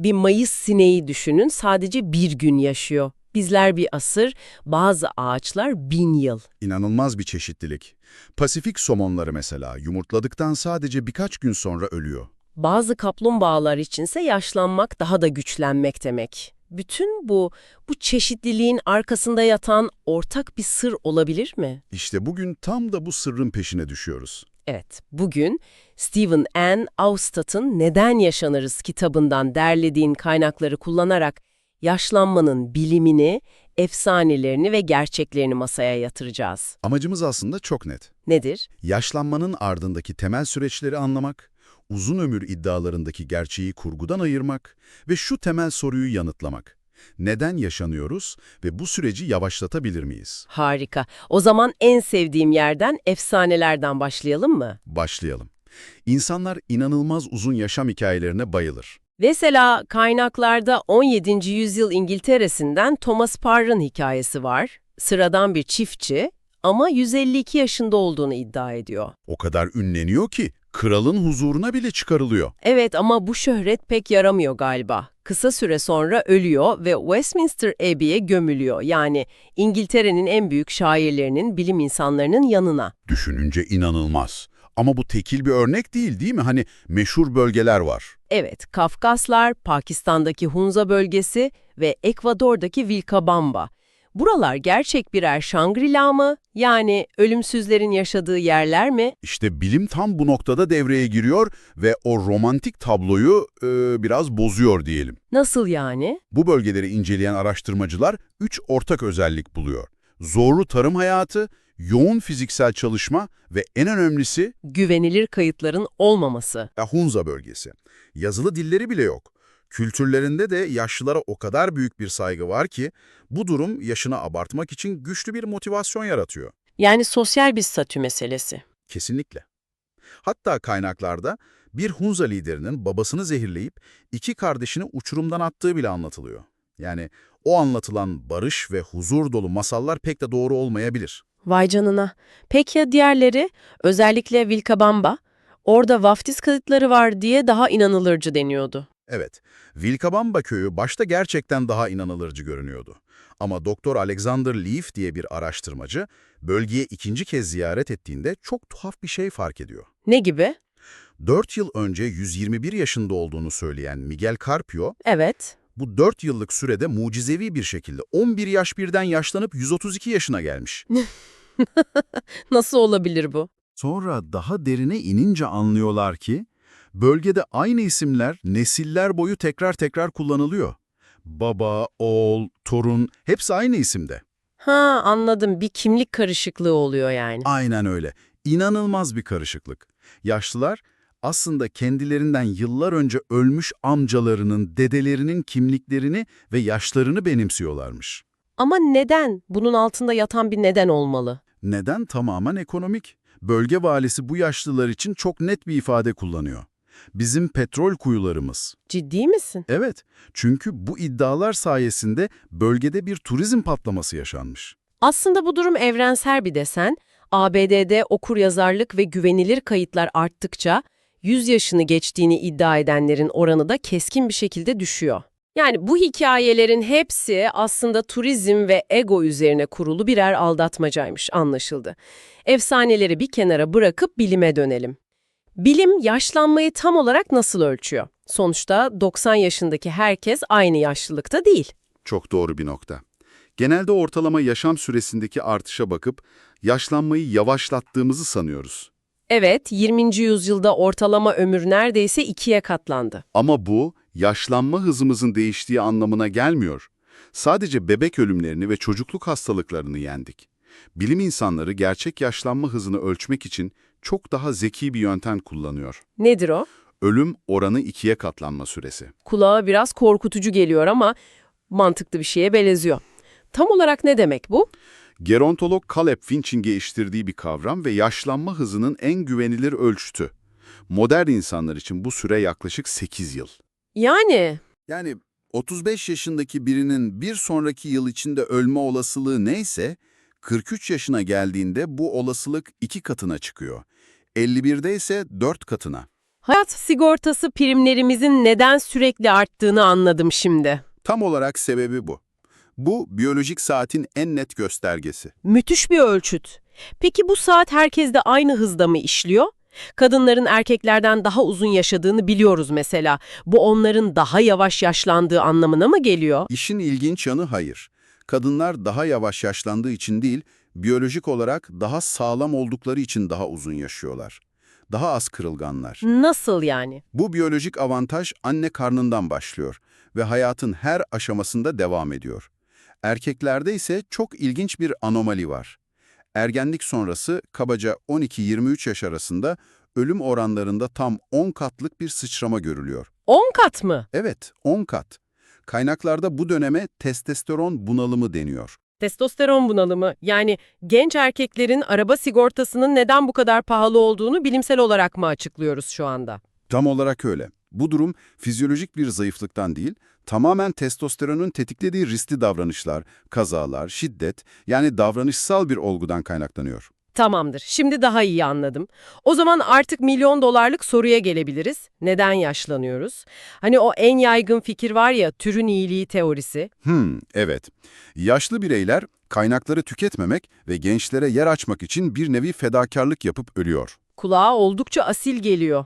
Bir Mayıs sineği düşünün sadece bir gün yaşıyor. Bizler bir asır, bazı ağaçlar bin yıl. İnanılmaz bir çeşitlilik. Pasifik somonları mesela yumurtladıktan sadece birkaç gün sonra ölüyor. Bazı kaplumbağalar içinse yaşlanmak daha da güçlenmek demek. Bütün bu, bu çeşitliliğin arkasında yatan ortak bir sır olabilir mi? İşte bugün tam da bu sırrın peşine düşüyoruz. Evet, bugün Stephen N. Austad'ın Neden Yaşanırız kitabından derlediğin kaynakları kullanarak yaşlanmanın bilimini, efsanelerini ve gerçeklerini masaya yatıracağız. Amacımız aslında çok net. Nedir? Yaşlanmanın ardındaki temel süreçleri anlamak, uzun ömür iddialarındaki gerçeği kurgudan ayırmak ve şu temel soruyu yanıtlamak. Neden yaşanıyoruz ve bu süreci yavaşlatabilir miyiz? Harika. O zaman en sevdiğim yerden efsanelerden başlayalım mı? Başlayalım. İnsanlar inanılmaz uzun yaşam hikayelerine bayılır. Mesela kaynaklarda 17. yüzyıl İngiltere'sinden Thomas Parr'ın hikayesi var. Sıradan bir çiftçi ama 152 yaşında olduğunu iddia ediyor. O kadar ünleniyor ki kralın huzuruna bile çıkarılıyor. Evet ama bu şöhret pek yaramıyor galiba. Kısa süre sonra ölüyor ve Westminster Abbey'e gömülüyor. Yani İngiltere'nin en büyük şairlerinin, bilim insanlarının yanına. Düşününce inanılmaz. Ama bu tekil bir örnek değil değil mi? Hani meşhur bölgeler var. Evet, Kafkaslar, Pakistan'daki Hunza bölgesi ve Ekvador'daki Vilcabamba. Buralar gerçek birer Shangri-La mı? Yani ölümsüzlerin yaşadığı yerler mi? İşte bilim tam bu noktada devreye giriyor ve o romantik tabloyu e, biraz bozuyor diyelim. Nasıl yani? Bu bölgeleri inceleyen araştırmacılar üç ortak özellik buluyor. Zorlu tarım hayatı, yoğun fiziksel çalışma ve en önemlisi Güvenilir kayıtların olmaması. Hunza bölgesi. Yazılı dilleri bile yok. Kültürlerinde de yaşlılara o kadar büyük bir saygı var ki bu durum yaşını abartmak için güçlü bir motivasyon yaratıyor. Yani sosyal bir statü meselesi. Kesinlikle. Hatta kaynaklarda bir Hunza liderinin babasını zehirleyip iki kardeşini uçurumdan attığı bile anlatılıyor. Yani o anlatılan barış ve huzur dolu masallar pek de doğru olmayabilir. Vay canına. Peki ya diğerleri? Özellikle Vilcabamba. Orada vaftiz kayıtları var diye daha inanılırcı deniyordu. Evet, Vilcabamba köyü başta gerçekten daha inanılırcı görünüyordu. Ama Doktor Alexander Leaf diye bir araştırmacı bölgeye ikinci kez ziyaret ettiğinde çok tuhaf bir şey fark ediyor. Ne gibi? 4 yıl önce 121 yaşında olduğunu söyleyen Miguel Carpio, Evet. bu 4 yıllık sürede mucizevi bir şekilde 11 yaş birden yaşlanıp 132 yaşına gelmiş. Nasıl olabilir bu? Sonra daha derine inince anlıyorlar ki, bölgede aynı isimler nesiller boyu tekrar tekrar kullanılıyor. Baba, oğul, torun hepsi aynı isimde. Ha anladım. Bir kimlik karışıklığı oluyor yani. Aynen öyle. İnanılmaz bir karışıklık. Yaşlılar aslında kendilerinden yıllar önce ölmüş amcalarının, dedelerinin kimliklerini ve yaşlarını benimsiyorlarmış. Ama neden? Bunun altında yatan bir neden olmalı. Neden? Tamamen ekonomik. Bölge valisi bu yaşlılar için çok net bir ifade kullanıyor. Bizim petrol kuyularımız. Ciddi misin? Evet, çünkü bu iddialar sayesinde bölgede bir turizm patlaması yaşanmış. Aslında bu durum evrensel bir desen. ABD'de okuryazarlık ve güvenilir kayıtlar arttıkça 100 yaşını geçtiğini iddia edenlerin oranı da keskin bir şekilde düşüyor. Yani bu hikayelerin hepsi aslında turizm ve ego üzerine kurulu birer aldatmacaymış anlaşıldı. Efsaneleri bir kenara bırakıp bilime dönelim. Bilim yaşlanmayı tam olarak nasıl ölçüyor? Sonuçta 90 yaşındaki herkes aynı yaşlılıkta değil. Çok doğru bir nokta. Genelde ortalama yaşam süresindeki artışa bakıp yaşlanmayı yavaşlattığımızı sanıyoruz. Evet, 20. yüzyılda ortalama ömür neredeyse ikiye katlandı. Ama bu yaşlanma hızımızın değiştiği anlamına gelmiyor. Sadece bebek ölümlerini ve çocukluk hastalıklarını yendik. Bilim insanları gerçek yaşlanma hızını ölçmek için çok daha zeki bir yöntem kullanıyor. Nedir o? Ölüm oranı ikiye katlanma süresi. Kulağa biraz korkutucu geliyor ama mantıklı bir şeye benziyor. Tam olarak ne demek bu? Gerontolog Caleb Finch'in geliştirdiği bir kavram ve yaşlanma hızının en güvenilir ölçütü. Modern insanlar için bu süre yaklaşık 8 yıl. Yani Yani 35 yaşındaki birinin bir sonraki yıl içinde ölme olasılığı neyse, 43 yaşına geldiğinde bu olasılık iki katına çıkıyor. 51'de ise 4 katına. Hayat sigortası primlerimizin neden sürekli arttığını anladım şimdi. Tam olarak sebebi bu. Bu biyolojik saatin en net göstergesi. Müthiş bir ölçüt. Peki bu saat herkeste aynı hızda mı işliyor? Kadınların erkeklerden daha uzun yaşadığını biliyoruz mesela. Bu onların daha yavaş yaşlandığı anlamına mı geliyor? İşin ilginç yanı hayır. Kadınlar daha yavaş yaşlandığı için değil, biyolojik olarak daha sağlam oldukları için daha uzun yaşıyorlar. Daha az kırılganlar. Nasıl yani? Bu biyolojik avantaj anne karnından başlıyor ve hayatın her aşamasında devam ediyor. Erkeklerde ise çok ilginç bir anomali var. Ergenlik sonrası kabaca 12-23 yaş arasında ölüm oranlarında tam 10 katlık bir sıçrama görülüyor. 10 kat mı? Evet, 10 kat. Kaynaklarda bu döneme testosteron bunalımı deniyor. Testosteron bunalımı. Yani genç erkeklerin araba sigortasının neden bu kadar pahalı olduğunu bilimsel olarak mı açıklıyoruz şu anda? Tam olarak öyle. Bu durum fizyolojik bir zayıflıktan değil, tamamen testosteronun tetiklediği riskli davranışlar, kazalar, şiddet yani davranışsal bir olgudan kaynaklanıyor. Tamamdır. Şimdi daha iyi anladım. O zaman artık milyon dolarlık soruya gelebiliriz. Neden yaşlanıyoruz? Hani o en yaygın fikir var ya türün iyiliği teorisi. Hmm, evet. Yaşlı bireyler kaynakları tüketmemek ve gençlere yer açmak için bir nevi fedakarlık yapıp ölüyor. Kulağa oldukça asil geliyor.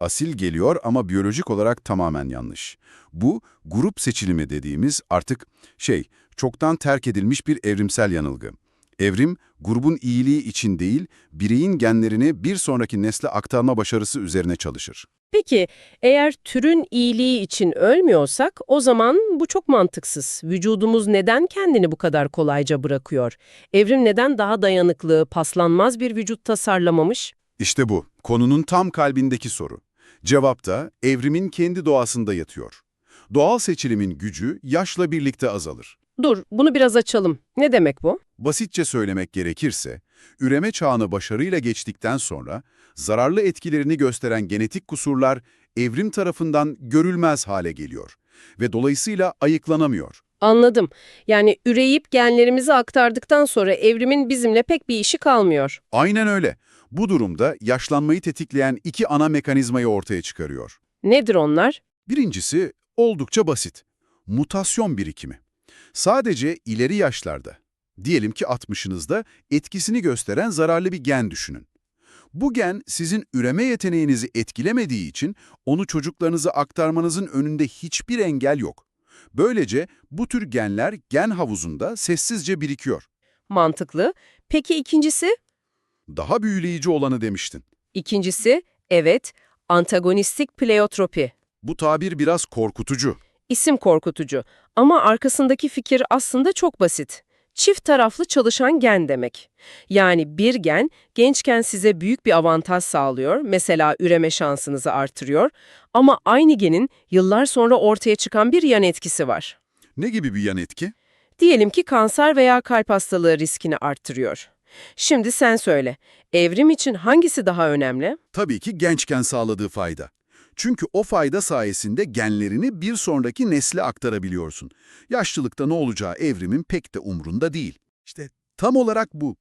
Asil geliyor ama biyolojik olarak tamamen yanlış. Bu, grup seçilimi dediğimiz artık şey, çoktan terk edilmiş bir evrimsel yanılgı. Evrim, grubun iyiliği için değil, bireyin genlerini bir sonraki nesle aktarma başarısı üzerine çalışır. Peki eğer türün iyiliği için ölmüyorsak o zaman bu çok mantıksız. Vücudumuz neden kendini bu kadar kolayca bırakıyor? Evrim neden daha dayanıklı, paslanmaz bir vücut tasarlamamış? İşte bu, konunun tam kalbindeki soru. Cevap da evrimin kendi doğasında yatıyor. Doğal seçilimin gücü yaşla birlikte azalır. Dur, bunu biraz açalım. Ne demek bu? Basitçe söylemek gerekirse, üreme çağını başarıyla geçtikten sonra zararlı etkilerini gösteren genetik kusurlar evrim tarafından görülmez hale geliyor ve dolayısıyla ayıklanamıyor. Anladım. Yani üreyip genlerimizi aktardıktan sonra evrimin bizimle pek bir işi kalmıyor. Aynen öyle. Bu durumda yaşlanmayı tetikleyen iki ana mekanizmayı ortaya çıkarıyor. Nedir onlar? Birincisi oldukça basit. Mutasyon birikimi. Sadece ileri yaşlarda, diyelim ki 60'ınızda etkisini gösteren zararlı bir gen düşünün. Bu gen sizin üreme yeteneğinizi etkilemediği için onu çocuklarınıza aktarmanızın önünde hiçbir engel yok. Böylece bu tür genler gen havuzunda sessizce birikiyor. Mantıklı. Peki ikincisi? Daha büyüleyici olanı demiştin. İkincisi, evet, antagonistik pleiotropi. Bu tabir biraz korkutucu. İsim korkutucu ama arkasındaki fikir aslında çok basit. Çift taraflı çalışan gen demek. Yani bir gen gençken size büyük bir avantaj sağlıyor, mesela üreme şansınızı artırıyor ama aynı genin yıllar sonra ortaya çıkan bir yan etkisi var. Ne gibi bir yan etki? Diyelim ki kanser veya kalp hastalığı riskini arttırıyor. Şimdi sen söyle, evrim için hangisi daha önemli? Tabii ki gençken sağladığı fayda. Çünkü o fayda sayesinde genlerini bir sonraki nesle aktarabiliyorsun. Yaşlılıkta ne olacağı evrimin pek de umrunda değil. İşte tam olarak bu.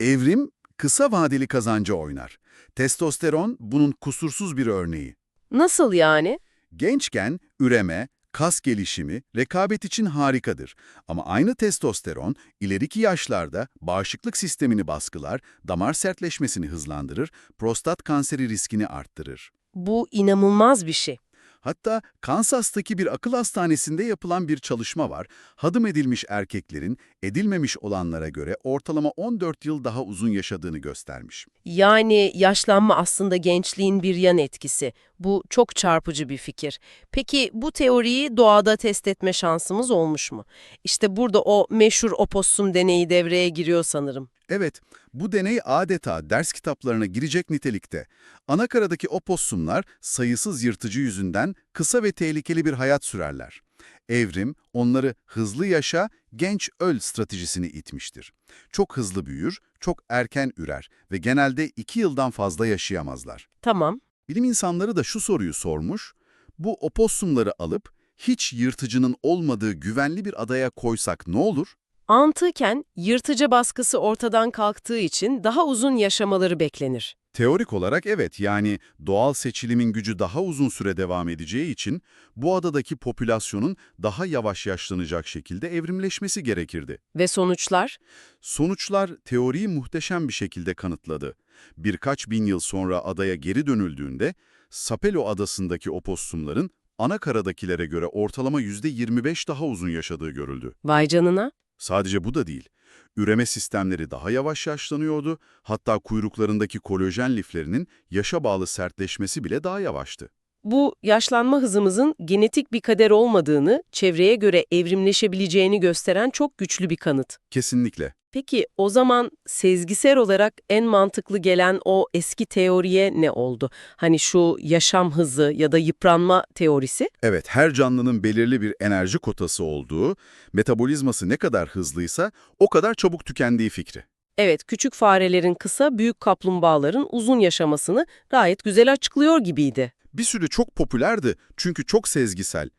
Evrim kısa vadeli kazanca oynar. Testosteron bunun kusursuz bir örneği. Nasıl yani? Gençken üreme, kas gelişimi, rekabet için harikadır. Ama aynı testosteron ileriki yaşlarda bağışıklık sistemini baskılar, damar sertleşmesini hızlandırır, prostat kanseri riskini arttırır. Bu inanılmaz bir şey. Hatta Kansas'taki bir akıl hastanesinde yapılan bir çalışma var. Hadım edilmiş erkeklerin edilmemiş olanlara göre ortalama 14 yıl daha uzun yaşadığını göstermiş. Yani yaşlanma aslında gençliğin bir yan etkisi. Bu çok çarpıcı bir fikir. Peki bu teoriyi doğada test etme şansımız olmuş mu? İşte burada o meşhur opossum deneyi devreye giriyor sanırım. Evet, bu deney adeta ders kitaplarına girecek nitelikte. Anakaradaki opossumlar sayısız yırtıcı yüzünden kısa ve tehlikeli bir hayat sürerler. Evrim onları hızlı yaşa, genç öl stratejisini itmiştir. Çok hızlı büyür, çok erken ürer ve genelde iki yıldan fazla yaşayamazlar. Tamam. Bilim insanları da şu soruyu sormuş, bu opossumları alıp hiç yırtıcının olmadığı güvenli bir adaya koysak ne olur? Antıken yırtıcı baskısı ortadan kalktığı için daha uzun yaşamaları beklenir. Teorik olarak evet yani doğal seçilimin gücü daha uzun süre devam edeceği için bu adadaki popülasyonun daha yavaş yaşlanacak şekilde evrimleşmesi gerekirdi. Ve sonuçlar? Sonuçlar teoriyi muhteşem bir şekilde kanıtladı. Birkaç bin yıl sonra adaya geri dönüldüğünde Sapelo adasındaki opossumların ana karadakilere göre ortalama %25 daha uzun yaşadığı görüldü. Vay canına. Sadece bu da değil. Üreme sistemleri daha yavaş yaşlanıyordu, hatta kuyruklarındaki kolajen liflerinin yaşa bağlı sertleşmesi bile daha yavaştı. Bu yaşlanma hızımızın genetik bir kader olmadığını, çevreye göre evrimleşebileceğini gösteren çok güçlü bir kanıt. Kesinlikle. Peki o zaman sezgisel olarak en mantıklı gelen o eski teoriye ne oldu? Hani şu yaşam hızı ya da yıpranma teorisi? Evet, her canlının belirli bir enerji kotası olduğu, metabolizması ne kadar hızlıysa o kadar çabuk tükendiği fikri. Evet, küçük farelerin kısa, büyük kaplumbağaların uzun yaşamasını gayet güzel açıklıyor gibiydi. Bir süre çok popülerdi çünkü çok sezgisel.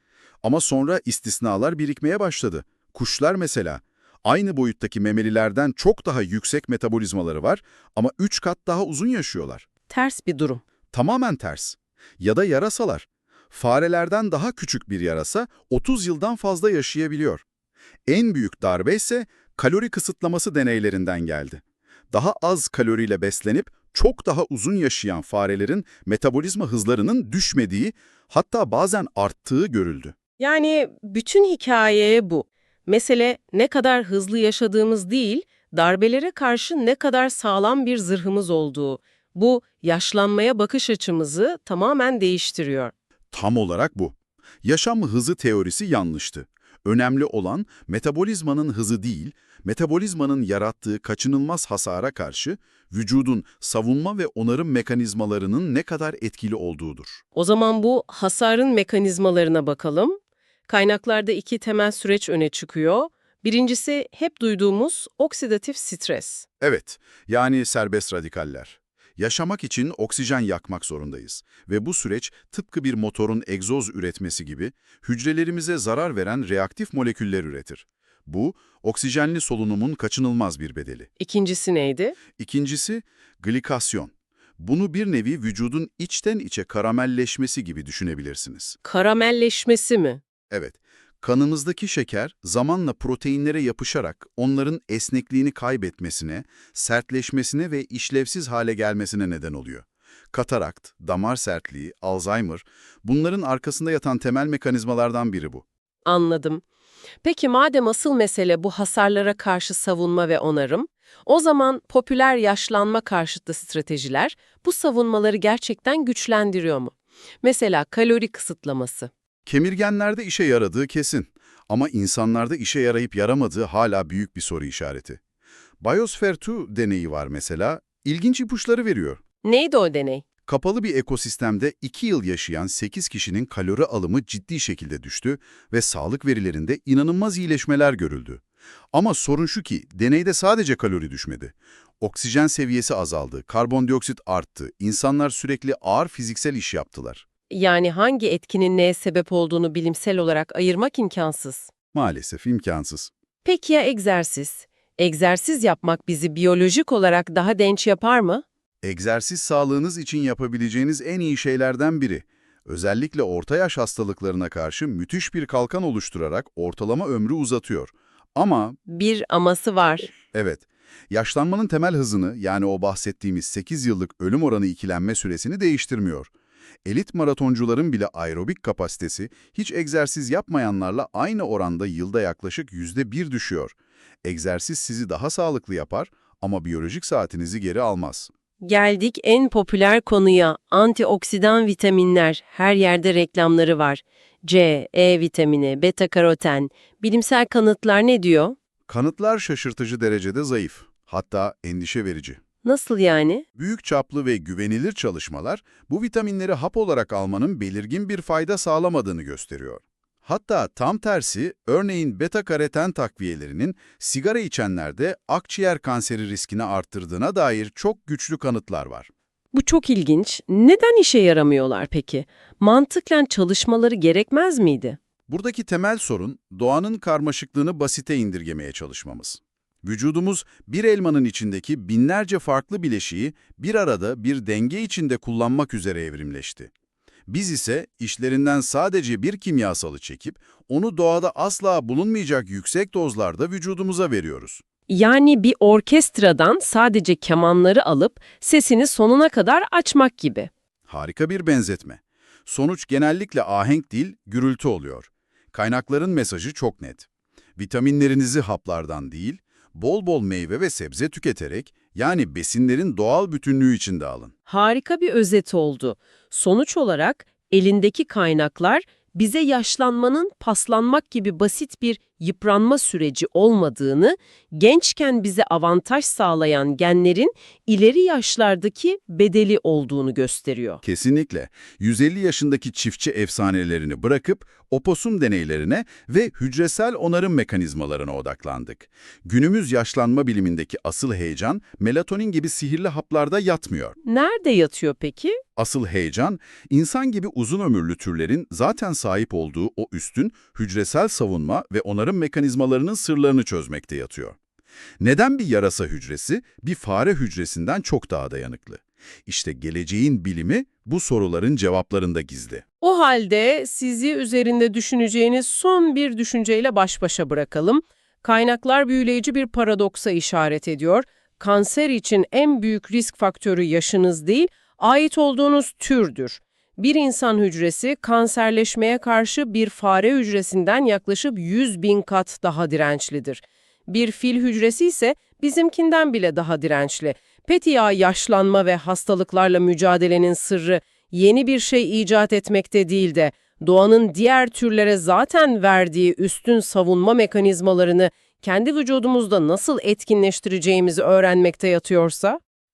Ama sonra istisnalar birikmeye başladı. Kuşlar mesela. Aynı boyuttaki memelilerden çok daha yüksek metabolizmaları var ama 3 kat daha uzun yaşıyorlar. Ters bir durum. Tamamen ters. Ya da yarasalar. Farelerden daha küçük bir yarasa 30 yıldan fazla yaşayabiliyor. En büyük darbe ise kalori kısıtlaması deneylerinden geldi. Daha az kaloriyle beslenip çok daha uzun yaşayan farelerin metabolizma hızlarının düşmediği, hatta bazen arttığı görüldü. Yani bütün hikayeye bu. Mesele ne kadar hızlı yaşadığımız değil, darbelere karşı ne kadar sağlam bir zırhımız olduğu. Bu yaşlanmaya bakış açımızı tamamen değiştiriyor. Tam olarak bu. Yaşam hızı teorisi yanlıştı. Önemli olan metabolizmanın hızı değil, metabolizmanın yarattığı kaçınılmaz hasara karşı vücudun savunma ve onarım mekanizmalarının ne kadar etkili olduğudur. O zaman bu hasarın mekanizmalarına bakalım. Kaynaklarda iki temel süreç öne çıkıyor. Birincisi hep duyduğumuz oksidatif stres. Evet, yani serbest radikaller. Yaşamak için oksijen yakmak zorundayız ve bu süreç tıpkı bir motorun egzoz üretmesi gibi hücrelerimize zarar veren reaktif moleküller üretir. Bu, oksijenli solunumun kaçınılmaz bir bedeli. İkincisi neydi? İkincisi, glikasyon. Bunu bir nevi vücudun içten içe karamelleşmesi gibi düşünebilirsiniz. Karamelleşmesi mi? Evet, kanımızdaki şeker zamanla proteinlere yapışarak onların esnekliğini kaybetmesine, sertleşmesine ve işlevsiz hale gelmesine neden oluyor. Katarakt, damar sertliği, Alzheimer, bunların arkasında yatan temel mekanizmalardan biri bu. Anladım. Peki madem asıl mesele bu hasarlara karşı savunma ve onarım, o zaman popüler yaşlanma karşıtı stratejiler bu savunmaları gerçekten güçlendiriyor mu? Mesela kalori kısıtlaması. Kemirgenlerde işe yaradığı kesin ama insanlarda işe yarayıp yaramadığı hala büyük bir soru işareti. Biosphere 2 deneyi var mesela, ilginç ipuçları veriyor. Neydi o deney? Kapalı bir ekosistemde 2 yıl yaşayan 8 kişinin kalori alımı ciddi şekilde düştü ve sağlık verilerinde inanılmaz iyileşmeler görüldü. Ama sorun şu ki deneyde sadece kalori düşmedi. Oksijen seviyesi azaldı, karbondioksit arttı, insanlar sürekli ağır fiziksel iş yaptılar. Yani hangi etkinin neye sebep olduğunu bilimsel olarak ayırmak imkansız. Maalesef imkansız. Peki ya egzersiz? Egzersiz yapmak bizi biyolojik olarak daha denç yapar mı? Egzersiz sağlığınız için yapabileceğiniz en iyi şeylerden biri. Özellikle orta yaş hastalıklarına karşı müthiş bir kalkan oluşturarak ortalama ömrü uzatıyor. Ama Bir aması var. evet, yaşlanmanın temel hızını yani o bahsettiğimiz 8 yıllık ölüm oranı ikilenme süresini değiştirmiyor. Elit maratoncuların bile aerobik kapasitesi hiç egzersiz yapmayanlarla aynı oranda yılda yaklaşık %1 düşüyor. Egzersiz sizi daha sağlıklı yapar ama biyolojik saatinizi geri almaz. Geldik en popüler konuya. Antioksidan vitaminler. Her yerde reklamları var. C, E vitamini, beta karoten. Bilimsel kanıtlar ne diyor? Kanıtlar şaşırtıcı derecede zayıf, hatta endişe verici. Nasıl yani? Büyük çaplı ve güvenilir çalışmalar bu vitaminleri hap olarak almanın belirgin bir fayda sağlamadığını gösteriyor. Hatta tam tersi, örneğin beta-karoten takviyelerinin sigara içenlerde akciğer kanseri riskini arttırdığına dair çok güçlü kanıtlar var. Bu çok ilginç. Neden işe yaramıyorlar peki? Mantıklen çalışmaları gerekmez miydi? Buradaki temel sorun doğanın karmaşıklığını basite indirgemeye çalışmamız. Vücudumuz bir elmanın içindeki binlerce farklı bileşiği bir arada bir denge içinde kullanmak üzere evrimleşti. Biz ise işlerinden sadece bir kimyasalı çekip onu doğada asla bulunmayacak yüksek dozlarda vücudumuza veriyoruz. Yani bir orkestradan sadece kemanları alıp sesini sonuna kadar açmak gibi. Harika bir benzetme. Sonuç genellikle ahenk değil, gürültü oluyor. Kaynakların mesajı çok net. Vitaminlerinizi haplardan değil, bol bol meyve ve sebze tüketerek, yani besinlerin doğal bütünlüğü içinde alın. Harika bir özet oldu. Sonuç olarak elindeki kaynaklar bize yaşlanmanın paslanmak gibi basit bir yıpranma süreci olmadığını, gençken bize avantaj sağlayan genlerin ileri yaşlardaki bedeli olduğunu gösteriyor. Kesinlikle. 150 yaşındaki çiftçi efsanelerini bırakıp oposum deneylerine ve hücresel onarım mekanizmalarına odaklandık. Günümüz yaşlanma bilimindeki asıl heyecan melatonin gibi sihirli haplarda yatmıyor. Nerede yatıyor peki? Asıl heyecan, insan gibi uzun ömürlü türlerin zaten sahip olduğu o üstün hücresel savunma ve onarım mekanizmalarının sırlarını çözmekte yatıyor. Neden bir yarasa hücresi bir fare hücresinden çok daha dayanıklı? İşte geleceğin bilimi bu soruların cevaplarında gizli. O halde sizi üzerinde düşüneceğiniz son bir düşünceyle baş başa bırakalım. Kaynaklar büyüleyici bir paradoksa işaret ediyor. Kanser için en büyük risk faktörü yaşınız değil, ait olduğunuz türdür. Bir insan hücresi kanserleşmeye karşı bir fare hücresinden yaklaşık 100 bin kat daha dirençlidir. Bir fil hücresi ise bizimkinden bile daha dirençli. Petiya yaşlanma ve hastalıklarla mücadelenin sırrı yeni bir şey icat etmekte değil de doğanın diğer türlere zaten verdiği üstün savunma mekanizmalarını kendi vücudumuzda nasıl etkinleştireceğimizi öğrenmekte yatıyorsa?